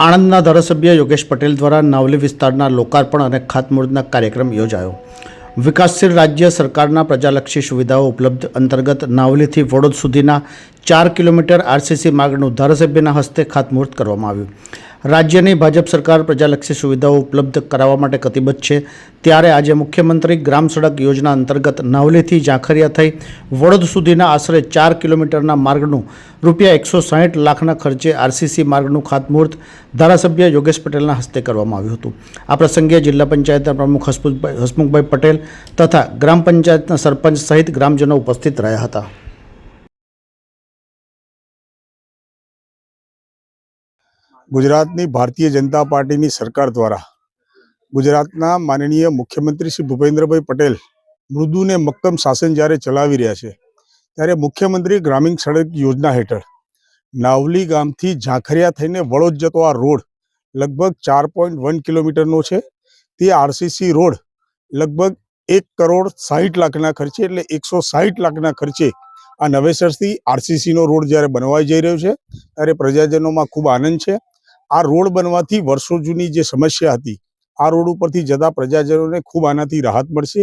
આણંદના ધારાસભ્ય યોગેશ પટેલ દ્વારા નાવલી વિસ્તારના લોકાર્પણ અને ખાતમુહૂર્તના કાર્યક્રમ યોજાયો. વિકાસશીલ રાજ્ય સરકારના પ્રજાલક્ષી સુવિધાઓ ઉપલબ્ધ અંતર્ગત નાવલીથી વડોદ સુધીના ચાર કિલોમીટર આરસીસી માર્ગનું ધારાસભ્યના હસ્તે ખાતમુહૂર્ત કરવામાં આવ્યું. રાજ્યની ભાજપ સરકાર પ્રજાલક્ષી સુવિધાઓ ઉપલબ્ધ કરાવવા માટે કટિબદ્ધ છે. ત્યારે આજે મુખ્યમંત્રી ગ્રામ સડક યોજના અંતર્ગત નાવલીથી ઝાંખરિયા થઈ વડોદ સુધીના આશરે ચાર કિલોમીટરના માર્ગનું રૂપિયા એકસો સાહીઠ લાખના ખર્ચે આરસીસી માર્ગનું ખાતમુહૂર્ત ધારાસભ્ય યોગેશ પટેલના હસ્તે કરવામાં આવ્યું હતું. આ પ્રસંગે જિલ્લા પંચાયતના પ્રમુખ હસમુખભાઈ હસમુખભાઈ પટેલ તથા ગ્રામ પંચાયતના સરપંચ સહિત ગ્રામજનો ઉપસ્થિત રહ્યા હતા. ગુજરાતની ભારતીય જનતા પાર્ટીની સરકાર દ્વારા ગુજરાતના માનનીય મુખ્યમંત્રી શ્રી ભૂપેન્દ્રભાઈ પટેલ મૃદુને મક્કમ શાસન જ્યારે ચલાવી રહ્યા છે, ત્યારે મુખ્યમંત્રી ગ્રામીણ સડક યોજના હેઠળ નાવલી ગામથી ઝાંખરિયા થઈને વડોદ જતો આ રોડ લગભગ ચાર પોઈન્ટ વન કિલોમીટરનો છે. તે આરસીસી રોડ લગભગ એક કરોડ સાહીઠ લાખના ખર્ચે એટલે એકસો સાહીઠ લાખના ખર્ચે આ નવેસરથી આરસીસીનો રોડ જ્યારે બનવાઈ જઈ રહ્યો છે, ત્યારે પ્રજાજનોમાં ખૂબ આનંદ છે. આ રોડ બનવાથી વર્ષો જૂની જે સમસ્યા હતી, આ રોડ ઉપરથી જતા પ્રજાજનોને ખૂબ આનાથી રાહત મળશે.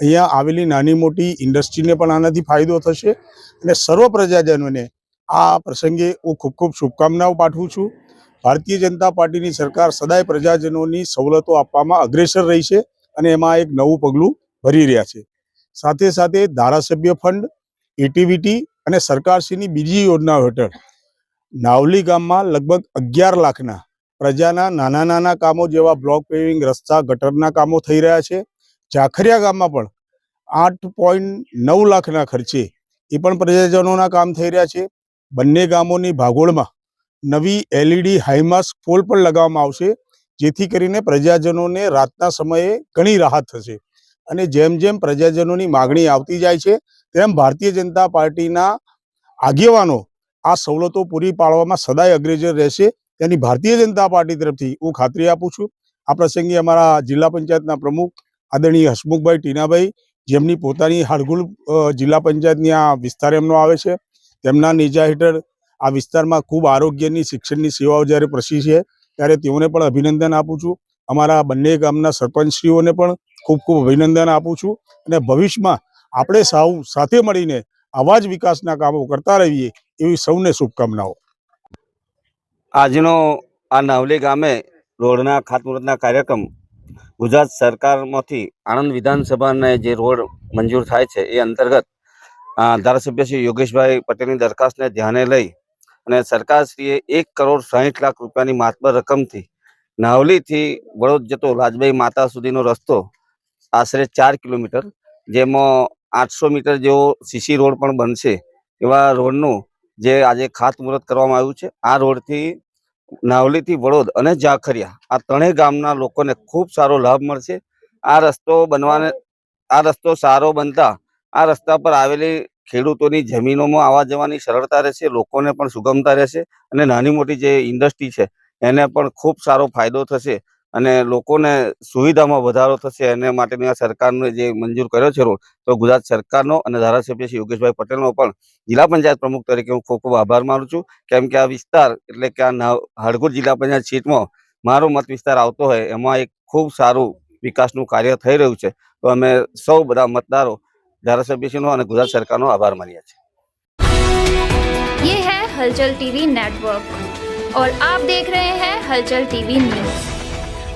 અહીંયા આવેલી નાની મોટી ઇન્ડસ્ટ્રીને પણ આનાથી ફાયદો થશે અને સર્વ પ્રજાજનોને આ પ્રસંગે હું ખૂબ ખૂબ શુભકામનાઓ પાઠવું છું. ભારતીય જનતા પાર્ટીની સરકાર સદાય પ્રજાજનોની સવલતો આપવામાં અગ્રેસર રહી છે અને એમાં એક નવું પગલું ભરી રહ્યા છે. સાથે સાથે ધારાસભ્ય ફંડ, એટીવીટી અને સરકારશ્રીની બીજી યોજનાઓ હેઠળ નાવલી ગામમાં લગભગ અગિયાર લાખના પ્રજાના નાના નાના કામો જેવા બ્લોક પેવિંગ રસ્તા ગટરના કામો થઈ રહ્યા છે. ઝાખરિયા ગામમાં પણ આઠ પોઈન્ટ નવ લાખના ખર્ચે એ પણ પ્રજાજનોના કામ થઈ રહ્યા છે. બંને ગામોની ભાગોળમાં નવી એલઈડી હાઈમાસ્ક પોલ પણ લગાવવામાં આવશે, જેથી કરીને પ્રજાજનોને રાતના સમયે ઘણી રાહત થશે. અને જેમ જેમ પ્રજાજનોની માગણી આવતી જાય છે, તેમ ભારતીય જનતા પાર્ટીના આગેવાનો આ સવલતો પૂરી પાડવામાં સદાય અગ્રેસર રહેશે. તેની ભારતીય જનતા પાર્ટી તરફથી હું ખાતરી આપું છું. આ પ્રસંગે અમારા જિલ્લા પંચાયતના પ્રમુખ આદરણીય હસમુખભાઈ ટીનાભાઈ, જેમની પોતાની હાડગુલ જિલ્લા પંચાયતની આ વિસ્તાર એમનો આવે છે. તેમના નેજા હેઠળ આ વિસ્તારમાં ખૂબ આરોગ્યની, શિક્ષણની સેવાઓ જ્યારે પ્રસી છે, ત્યારે તેઓને પણ અભિનંદન આપું છું. અમારા બંને ગામના સરપંચશ્રીઓને પણ ખૂબ ખૂબ અભિનંદન આપું છું. અને ભવિષ્યમાં આપણે સાવ સાથે મળીને આવા જ વિકાસના કામો કરતા રહીએ. એવી સૌને શુભકામનાઓ. આજનો આ નાવલી ગામે રોડના ખાતમુહૂર્તના કાર્યક્રમ ગુજરાત સરકારમાંથી આણંદ વિધાનસભાને જે રોડ મંજૂર થાય છે એ અંતર્ગત ધારાસભ્ય શ્રી યોગેશભાઈ પટેલની દરખાસ્તને ધ્યાને લઈ અને સરકારશ્રીએ એક કરોડ સાહીઠ લાખ રૂપિયાની માતબર રકમથી નાવલીથી વડોદ જતો રાજભાઈ માતા સુધીનો રસ્તો આશરે ચાર કિલોમીટર, જેમાં આઠસો મીટર જેવો સીસી રોડ પણ બનશે એવા રોડનું જે આજે ખાતમુહૂર્ત કરવામાં આવ્યું છે, આ રોડથી નાવલીથી વડોદ અને જાખરિયા આ ત્રણેય ગામના લોકોને ખૂબ સારો લાભ મળશે. આ રસ્તો બનવાને, આ રસ્તો સારો બનતા આ રસ્તા પર આવેલી ખેડૂતોની જમીનોમાં આવવા જવાની સરળતા રહેશે, લોકોને પણ સુગમતા રહેશે અને નાની મોટી જે ઇન્ડસ્ટ્રી છે, એને પણ ખૂબ સારો ફાયદો થશે. અને લોકોને સુવિધામાં વધારો થશે એને માટેની આ સરકારનો જે મંજૂર કર્યો છે રોડ તો ગુજરાત સરકારનો અને ધારાસભ્ય શ્રી યોગેશભાઈ પટેલનો પણ જિલ્લા પંચાયત પ્રમુખ તરીકે હું ખૂબ ખૂબ આભાર માનું છું કેમ કે આ વિસ્તાર એટલે કે આ નાવ- હળગુડ જિલ્લા પંચાયત સીટમાં મારો મત વિસ્તાર આવતો હોય એમાં એક ખૂબ સારું વિકાસનું કાર્ય થઈ રહ્યું છે તો અમે સૌ બધા મતદારો ધારાસભ્યશ્રીનો અને ગુજરાત સરકારનો આભાર માનીએ છીએ ये है हलचल टीवी नेटवर्क और आप देख रहे हैं हलचल टीवी न्यूज